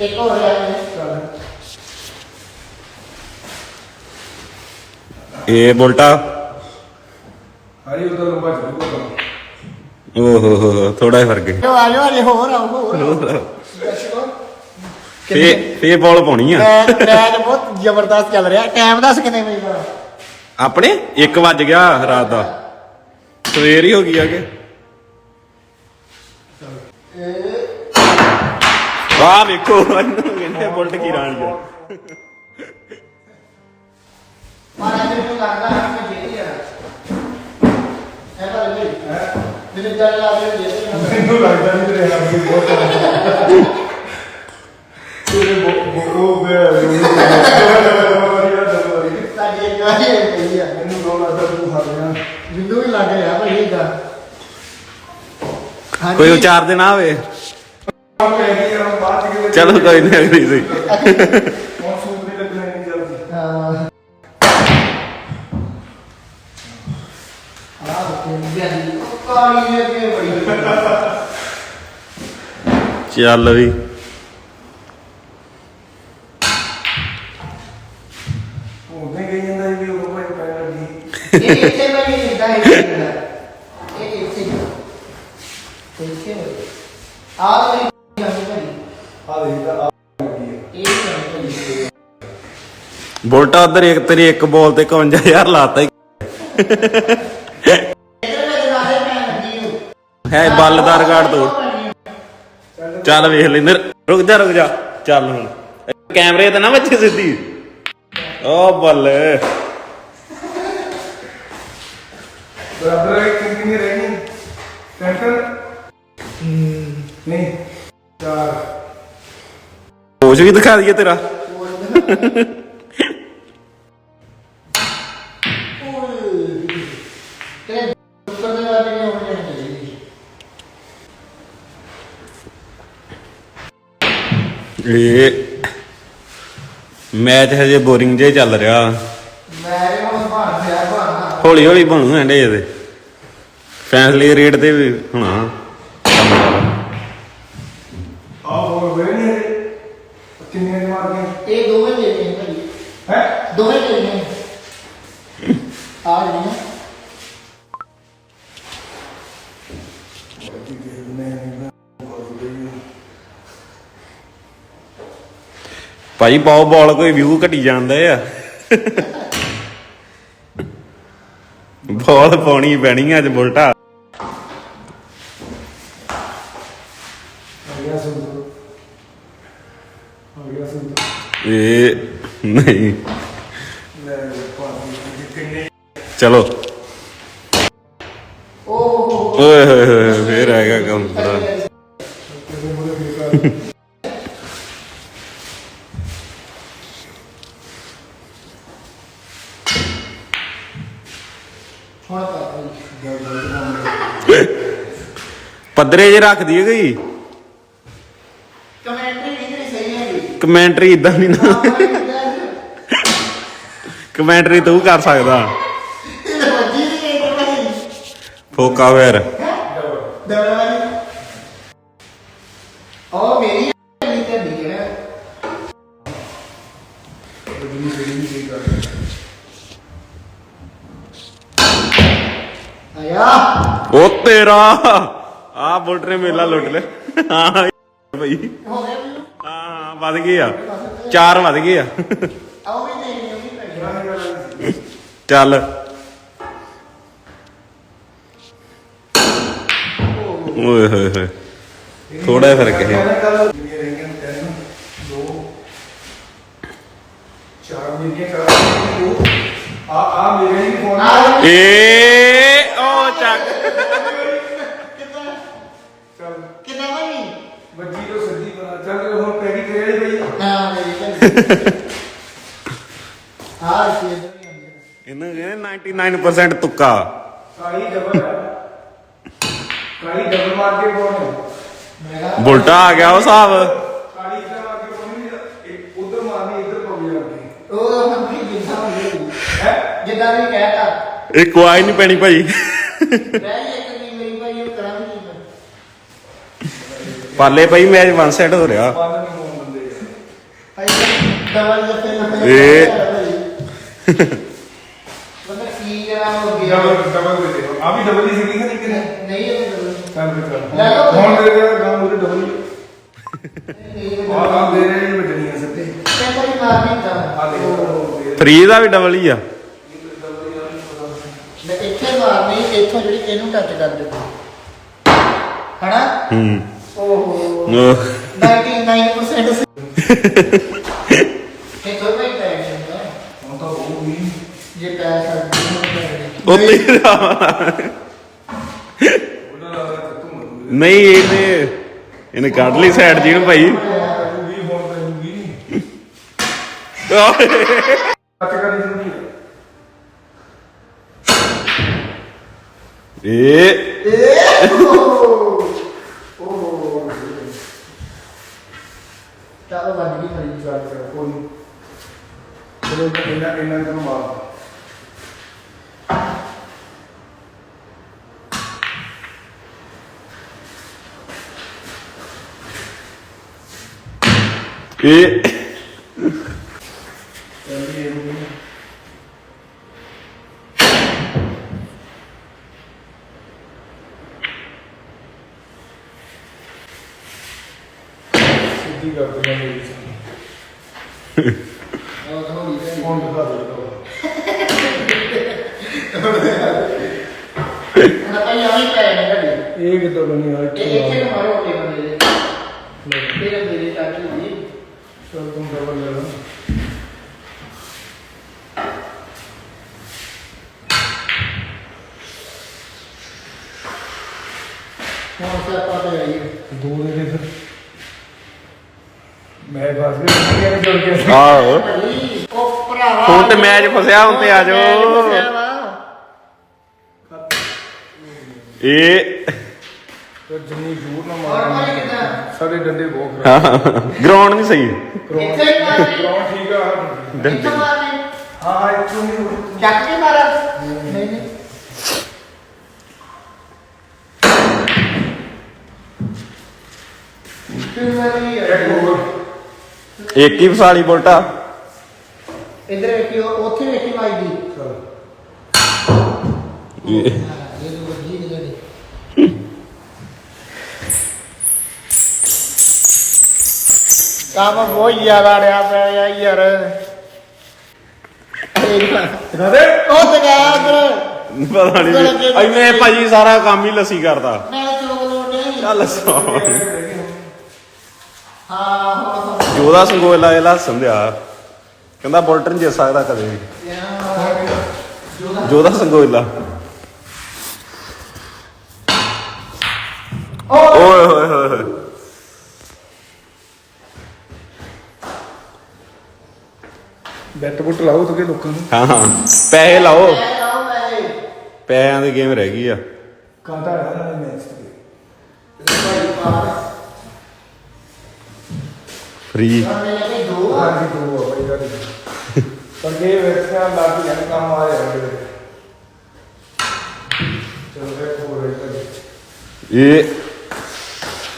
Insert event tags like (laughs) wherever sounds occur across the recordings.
ਇੱਕ ਹੋਰ ਲੈ ਲੈ ਇਹ ਬੁਲਟਾ ਹਾਈ ਉਹਦਾ ਲੰਬਾ ਚੱਲੂਗਾ ਓਹ ਹੋ ਹੋ ਥੋੜਾ ਜਿਹਾ ਫ਼ਰਕ ਹੈ। ਜੋ ਆ ਜਾਓ ਹਲੇ ਹੋਰ ਆਓ ਹੋਰ। ਫੇ ਫੇ ਬੋਲ ਪਾਉਣੀ ਆ। ਮੈਚ ਮੈਚ ਬਹੁਤ ਜ਼ਬਰਦਸਤ ਚੱਲ ਰਿਹਾ। ਟਾਈਮ ਦੱਸ ਕਿੰਨੇ ਵਜੇ ਦਾ ਆਪਣੇ? 1 ਵੱਜ ਗਿਆ ਰਾਤ ਦਾ। ਸਵੇਰ ਹੀ ਹੋ ਗਈ ਆ ਕੇ? ਵਾਹ ਵੇਖੋ ਇਹਨੂੰ ਕਹਿੰਦੇ ਬੁਲਟ ਕੀ ਰਾਣੀ ਆ ਮਾਰਾ ਮੈਨੂੰ ਲੱਗਦਾ ਹੈ ਕਿ ਜਿਹੜੀ ਆ ਇਹ ਤਾਂ ਲੈ ਮੈਨੂੰ ਚੱਲ ਲਾ ਦੇ ਜੇ ਮੈਨੂੰ ਲੱਗਦਾ ਨਹੀਂ ਤੇਰੇ ਹੱਥ ਦੀ ਬਹੁਤ ਤੇਰੇ ਬੋਕੋ ਬੇ (laughs) ਮੈਨੂੰ ਦੋ ਲੱਗਦਾ ਤੂੰ ਹੱਥ ਗਿਆ। ਮੈਨੂੰ ਵੀ ਲੱਗ ਰਿਹਾ ਭਾਈ ਇਹ ਗੱਲ। ਹਾਂਜੀ। ਕੋਈ ਉਚਾਰ ਦੇ ਨਾ ਹੋਵੇ ਚਲੋ ਕੋਈ ਨਹੀਂ ਅਗਲੀ ਜਲਦੀ ਹਾਂ ਆਹ ਤੇ ਬਿਆਨੀ ਕਾਲੀ ਇਹ ਕੇ ਬੜੀ ਚੱਲ ਵੀ ਜਾਂਦਾ ਸੀ ਇਹ ਇੱਥੇ ਮੈਂ ਨਹੀਂ ਲਿਖਦਾ ਹੈ ਇਹ ਇੱਥੇ ਇੱਥੇ ਆਹ ਆ ਇਹ ਬੁਲਟਾ ਉਧਰ ਇੱਕ ਤੇਰੀ ਇੱਕ ਬੋਲ ਤੇ 51000 ਲਾਤਾ ਹੀ। ਇਧਰ ਮੈਂ ਜਨਾਦੇ ਪੈਣ ਲੱਗੀ ਹੂੰ ਹੈ ਬੱਲਦਾਰ ਗਾੜ ਤੋੜ। ਚੱਲ ਵੇਖ ਲੈਂਦੇ ਰੁਕ ਜਾ ਰੁਕ ਜਾ। ਚੱਲ ਹੁਣ। ਕੈਮਰੇ ਤੇ ਨਾ ਵੱਜੇ ਸਿੱਧੀ। ਓ ਬੱਲੇ। ਬਰਾਬਰ ਕਿੰਨੀ ਰਹਿਣੀ ਟੈਂਸ਼ਨ ਨਹੀਂ। ਚਾਰ। ਹੋਸ਼ ਵੀ ਦਿਖਾ ਦਈਏ ਤੇਰਾ। ਇਹ ਮੈਚ ਹਜੇ ਬੋਰਿੰਗ ਜੇ ਚੱਲ ਰਿਹਾ। ਮੈਂ ਹੁਣ ਭਾਣ ਪਿਆ ਭਾਣਾ ਹੌਲੀ ਹੌਲੀ ਬਣੂ ਐਂਡੇ ਇਹਦੇ। ਫੈਸਲੇ ਰੇਟ ਤੇ ਵੀ ਹੋਣਾ। ਭਾਈ ਪਾਓ ਬਾਲ ਕੋਈ ਵਿਊ ਘਟੀ ਜਾਂਦਾ ਆ। ਬਾਲ ਪਾਉਣੀ ਪੈਣੀ ਆ ਅੱਜ ਬੁਲਟਾ। ਇਹ ਨਹੀਂ। ਚਲੋ। ਓਏ ਹੋਏ ਹੋਏ ਫੇਰ ਆਏਗਾ ਕੰਮ। ਬੜਾ ਪੱਧਰੇ ਜੇ ਰੱਖ ਦਈਏ ਗਈ ਕਮੈਂਟਰੀ ਨਹੀਂ ਤੇਰੀ ਸਹੀ ਹੈਗੀ। ਕਮੈਂਟਰੀ ਇਦਾਂ ਨਹੀਂ ਨਾ। ਕਮੈਂਟਰੀ ਤੂੰ ਕਰ ਸਕਦਾ। ਫੋਕਾ ਫੇਰ। ਦਬੜਾ ਨਹੀਂ ਆਇਆ। ਉਹ ਤੇਰਾ। ਆ ਬੁਲਟ ਨੇ ਮੇਲਾ ਲੁੱਟ ਲੈ ਹਾਂ ਭਾਈ ਹੋ ਗਿਆ ਮੈਨੂੰ। ਹਾਂ ਵੱਧ ਗਏ ਆ। ਚਾਰ ਵੱਧ ਗਏ ਆ। ਵੀ ਵੀ ਭਾਈ ਚੱਲ। ਓਏ ਹੋਏ ਹੋਏ। ਥੋੜਾ ਫ਼ਰਕ ਹੈ। ਕੱਲ ਮੇਰੀਆਂ ਰਹੀਆਂ ਤਿੰਨ ਦੋ ਚਾਰ ਮੇਰੀਆਂ ਕਰ ਦੋ ਆ ਮੇਰੇ ਹੀ ਫੋਨ ਆ ਏ ਓ ਚੱਕ। ਚੱਲ ਕਿੰਨਾ ਭਾਈ? ਵੱਜੀ ਤੋਂ ਸਿੱਧੀ ਬਣਾ। ਚੱਲ ਹੁਣ ਪੈਰੀ ਤੇਰੇ ਵਾਲੀ ਬਈ। ਹਾਂ ਮੇਰੀ ਭਾਈ ਆ ਸੀ ਇਧਰ ਵੀ ਆਉਂਦੀ ਹੈ। ਇਹਨੂੰ ਕਹਿੰਦੇ 99% ਤੁੱਕਾ। ਕਾਲੀ ਡਬਲ ਹੈ ਕਾਲੀ ਡਬਲ ਮਾਰ ਕੇ ਬੋਲ ਮੈਂ ਕਿਹਾ ਬੁਲਟਾ ਆ ਗਿਆ ਉਹ ਹਿਸਾਬ ਕਾਲੀ ਇੱਧਰ ਮਾਰ ਕੇ ਬੋਲ ਉਧਰ ਮਾਰਨੀ ਇੱਧਰ ਪਵੇ ਜਾ ਕੇ ਉਹ ਮੰਮੀ ਜਿੱਦਾਂ ਹੋ ਗਈ ਹੈ? ਜਿੱਦਾਂ ਵੀ ਕਹਿਤਾ ਇਹ ਕੁਆਈ ਨਹੀਂ ਪੈਣੀ ਭਾਈ। ਮੈਂ ਇੱਕ ਨਹੀਂ ਮੇਰੀ ਭਾਈ ਉਹ ਕਰਾਂਗੀ ਪਾਲੇ ਪਈ ਮੈਚ ਵਨ ਸਾਈਡ ਹੋ ਰਿਹਾ। ਭਾਈ ਡਬਲ ਜੱਫੇ ਨਾ ਇਹ। ਬੰਦਾ ਕੀ ਕਰਾਂ ਹੋ ਗਿਆ ਡਬਲ ਡਬਲ ਦੇ ਦਿਓ। ਆ ਵੀ ਡਬਲ ਹੀ ਸੀਗੀ ਕਿ ਨਹੀਂ ਨਹੀਂ ਇਹ double ਚੱਲ ਫਿਰ ਦੇ ਦੇ ਗਾਂ ਉਹਦੇ ਡਬਲ ਹੀ। ਨਹੀਂ, ਇਹ ਆ ਗਾਂ ਦੇ ਰਹੇ ਨੇ ਵੱਜਣੀਆਂ ਸਿੱਧੇ। ਤੇ ਕੋਈ ਮਾਰ ਨਹੀਂ ਆ ਦਾ ਦੇ ਫਰੀ ਦਾ ਵੀ ਡਬਲ ਹੀ ਆ। ਮਾਰਨੀ ਇੱਥੋਂ ਜਿਹੜੀ ਇਹਨੂੰ ਟੱਚ ਕਰ ਦੇ ਹਣਾ ਹੂੰ। ਓਹੋ। ਉਹ 99% ਸੀ। ਇਹ ਤੋਂ ਨਹੀਂ ਟੈਨਸ਼ਨ ਦਾ ਹੁਣ ਤਾਂ ਉਹ ਵੀ ਜੇ ਪੈਸਾ ਨਹੀਂ ਉੱਤੇ ਹੀ। ਰਿਹਾ। ਉਹਦਾ ਲੱਗਦਾ ਤੂੰ ਮਤ ਨਹੀਂ ਇਹਨੇ ਇਹਨੇ ਕੱਢ ਲਈ ਸਾਈਡ ਜੀ ਨੂੰ ਭਾਈ ਵੀ ਹੁਣ ਤਾਂ ਵੀ ਕੱਟ ਕਰੀ ਜ਼ਰੂਰੀ ਹੈ ਇਹ ਚਲੋ ਵੱਜ ਗਈ ਮਰੀ ਚੱਲ ਫਿਰ ਕੋਈ ਨੀ। ਚਲੋ ਇਹਨਾਂ ਇਹਨਾਂ ਨੂੰ ਮਾਰ ਇਹ ਚੱਲ ਇਹ ਨੂੰ ਸਿੱਧੀ ਕਰ ਦੇ ਮੈਂ ਮੇਰੀ ਹੁਣ ਦਿਖਾ ਦੇ ਨਾ ਭਾਈ ਆਵੇਂ ਪੈ ਨੇ ਘੜੀ। ਇਹ ਕਿੱਦਾਂ ਬਣੀ ਆ? ਇੱਥੇ ਨੂੰ ਮਾਰੋ ਕੇ ਬੰਦੇ ਦੇ। ਫਿਰ ਮੇਰੇ ਚਾਚੂ ਜੀ ਚਲ ਤੂੰ ਡਬਲ ਲੈ ਲਾ ਹੁਣ ਸੇ ਆਪਾਂ ਤੇ ਆਈਏ ਦੋ ਦੇ ਦੇ ਫਿਰ। ਮੈਂ ਬਸ ਵੀ ਕਿਹਨੇ ਜੁੜ ਗਿਆ। ਆਹੋ। ਭਾਈ ਉਹ ਭਰਾਵਾ। ਹੁਣ ਤੇ ਮੈਚ ਫਸਿਆ, ਹੁਣ ਤੇ ਆ ਜਾਓ। ਇਹ ਤੇ ਜਿੰਨੀ ਜ਼ੋਰ ਨਾਲ ਔਰ ਭਾਈ ਮਾਰਨਾ ਕਿੱਦਾਂ? ਸਾਡੇ ਡੰਡੇ ਬਹੁਤ ਖਰਾਬ। ਗਰਾਊਂਡ ਨਹੀਂ ਸਹੀ। ਇੱਥੇ ਹੀ ਮਾਰਨੀ। ਗਰਾਊਂਡ ਠੀਕ ਆ ਇੱਥੇ ਹਾਂ ਨਹੀਂ ਚੱਕ ਕੇ ਮਾਰਾ। ਨਹੀਂ ਨਹੀਂ ਫਿਰ ਮੇਰੀ ਇੱਕ ਹੋਰ ਇੱਕ ਹੀ ਫਸਾਲੀ ਬੋਲਟਾ। ਇਧਰ ਵੇਖੀ ਉੱਥੇ ਵੇਖੀ ਮਾਈ ਦੀ। ਕੰਮ ਬਹੁਤ ਜ਼ਿਆਦਾ ਰਿਹਾ ਪਿਆ ਯਾਰ। ਦੇ ਉਹ ਤੇ ਗਿਆ ਉਧਰ ਪਤਾ ਨਹੀਂ ਐਵੇਂ ਭਾਜੀ ਸਾਰਾ ਕੰਮ ਹੀ ਲੱਸੀ ਕਰਦਾ। ਮੈਂ ਚੋਕ ਲੋਟੇ ਚੱਲ ਸੌ। ਜੋਦਾ ਸੰਗੋਲਾ ਇਹ ਦਿਆ ਕਹਿੰਦਾ ਬੁਲਟ ਨਹੀਂ ਜਿੱਤ ਸਕਦਾ ਕਦੇ ਵੀ। ਜੋਦਾ ਸੰਗੋਲਾ ਓਏ ਹੋਏ ਹੋਏ ਹੋਏ। ਬੈਟ ਬੁੱਟ ਲਾਓ ਤੁਕੇ ਲੋਕਾਂ ਨੂੰ। ਹਾਂ ਹਾਂ। ਪੈਸੇ ਲਾਓ। ਪੈਸਿਆਂ ਦੀ ਗੇਮ ਰਹਿ ਗਈ ਆ। ਹੈ ਨਾ ਮੈਚ ਤੇ। ਫ੍ਰੀ। ਉਹਨੇ ਲੱਗੇ ਦੋ ਆ ਹਾਂ ਜੀ ਦੋ ਆ ਬਈ ਗੱਲ ਪਰ ਇਹ ਵੇਖਿਆ ਲੱਗ ਕੰਮ ਆ।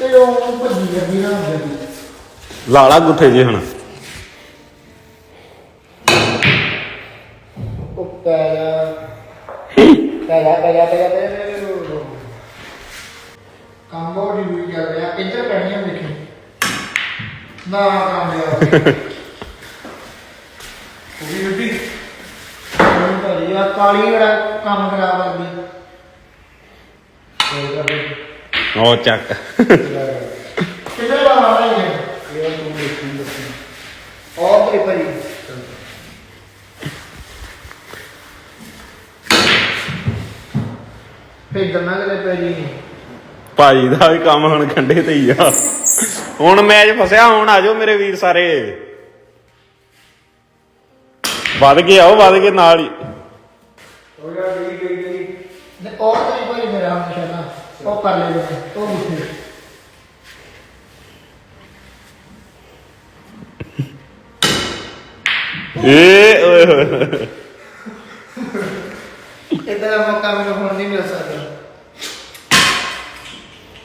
ਚਲੋ ਉਹ ਭੱਜੀ ਜਾਂਦੀ ਨਾ ਲਾਲਾ ਗੁੱਠੇ ਜੇ ਹੁਣ। ਉਹ ਪੈ ਗਿਆ ਪੈ ਗਿਆ ਪੈ ਗਿਆ ਪੈ ਗਿਆ ਪੈ ਗਿਆ ਕੰਮ ਡਿਊਟੀ ਚੱਲ ਰਿਹਾ ਇੱਧਰ ਪੈਣੀਆਂ ਦੇਖੀ ਨਾ ਕੰਮ ਲਿਆ ਉਹ ਵੀ ਹੁਣ ਭਾਜੀ ਆ ਕਾਲੀ ਬੜਾ ਕੰਮ ਹੋਰ ਕਰ ਦੇ ਉਹ ਚੱਕ। ਕਿੱਧਰ ਲਾਉਣਾ ਹੈ ਇਹ ਤੂੰ ਦੇਖੀ ਦੱਸੀ ਉਹ ਬੜੀ ਭਾਜੀ ਫੇਰ ਗੰਨਾ ਕਦੇ ਪੈ ਜੀ। ਭਾਜੀ ਦਾ ਵੀ ਕੰਮ ਹੁਣ ਕੰਡੇ ਤੇ ਹੀ ਆ। ਹੁਣ ਮੈਚ ਫਸਿਆ ਹੁਣ ਆਜੋ ਮੇਰੇ ਵੀਰ ਸਾਰੇ। ਵੱਧ ਕੇ ਆਓ ਵੱਧ ਕੇ ਨਾਲ ਹੀ। ਹੋ ਗਿਆ ਗਈ ਗਈ ਗਈ ਨੇ ਉਹ ਤਾਂ ਹੀ ਭਾਈ ਮੇਰਾ ਹਮਸ਼ਾ ਨਾ ਉਹ ਕਰ ਲੈ ਜੇ ਉਹ ਮੁੱਠੇ ਏ ਓਏ। ਹੋਏ। ਇਦਾਂ ਦਾ ਮੌਕਾ ਮੈਨੂੰ ਹੁਣ ਨਹੀਂ ਮਿਲ ਸਕਦਾ।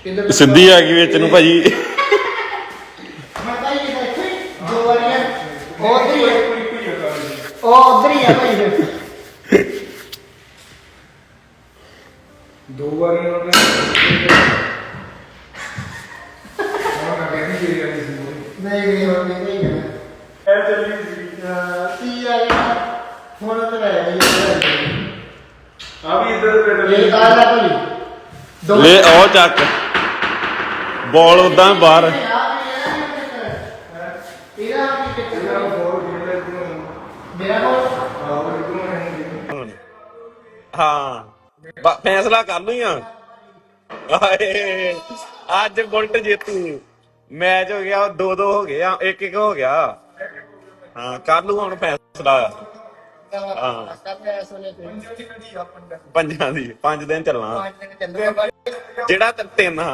ਸਿੱਧੀ ਆ ਗਈ ਵਿੱਚ ਨੂੰ ਭਾਜੀ। ਮੈਂ ਭਾਈ ਇਹ ਦੇਖੋ ਦੋ ਵਾਰੀਆਂ। ਉਹ ਉਧਰ ਹੀ ਹੈ ਕੋਈ ਕੋਈ ਜਗ੍ਹਾ ਨਹੀਂ ਉਹ ਉਧਰ ਹੀ ਹੈ ਭਾਈ ਫਿਰ। ਦੋ ਵਾਰੀ ਉਹਨਾਂ ਨੇ ਉਹਨਾਂ ਕਹਿੰਦੀ ਕਿ ਇਹ ਸੀ। ਨਹੀਂ ਨਹੀਂ ਹੁਣ ਨਹੀਂ ਨਹੀਂ ਜਾਣਾ ਇਹ ਚੱਲੀ ਸੀ। ਹਾਂ, ਕੀ ਆ ਗਿਆ ਹੁਣ ਤਾਂ ਰਹਿ ਗਈ ਆ ਵੀ ਇੱਧਰ ਤੇ ਇਹ ਆ ਲੈ ਭਾਈ। ਦੋ ਲੈ ਉਹ ਚੱਕ। ਬਾਲ ਉਦਾਂ ਬਾਹਰ। ਹਾਂ। ਬ- ਫੈਸਲਾ ਕਰ ਲੂ ਆ। ਆਏ, ਅੱਜ ਬੁਲਟ ਜੇਤੂ। ਮੈਚ ਹੋ ਗਿਆ 2-2 ਹੋ ਗਿਆ 1-1 ਹੋ ਗਿਆ। ਹਾਂ ਕਰ ਲੂ ਹੁਣ ਫੈਸਲਾ ਹਾਂ। ਪੰਜਾਂ ਦੀ 5 ਦਿਨ ਚੱਲਣਾ। ਪੰਜ ਦਿਨ ਚੱਲੂਗਾ ਜਿਹੜਾ ਤੇ ਤਿੰਨ, ਹਾਂ।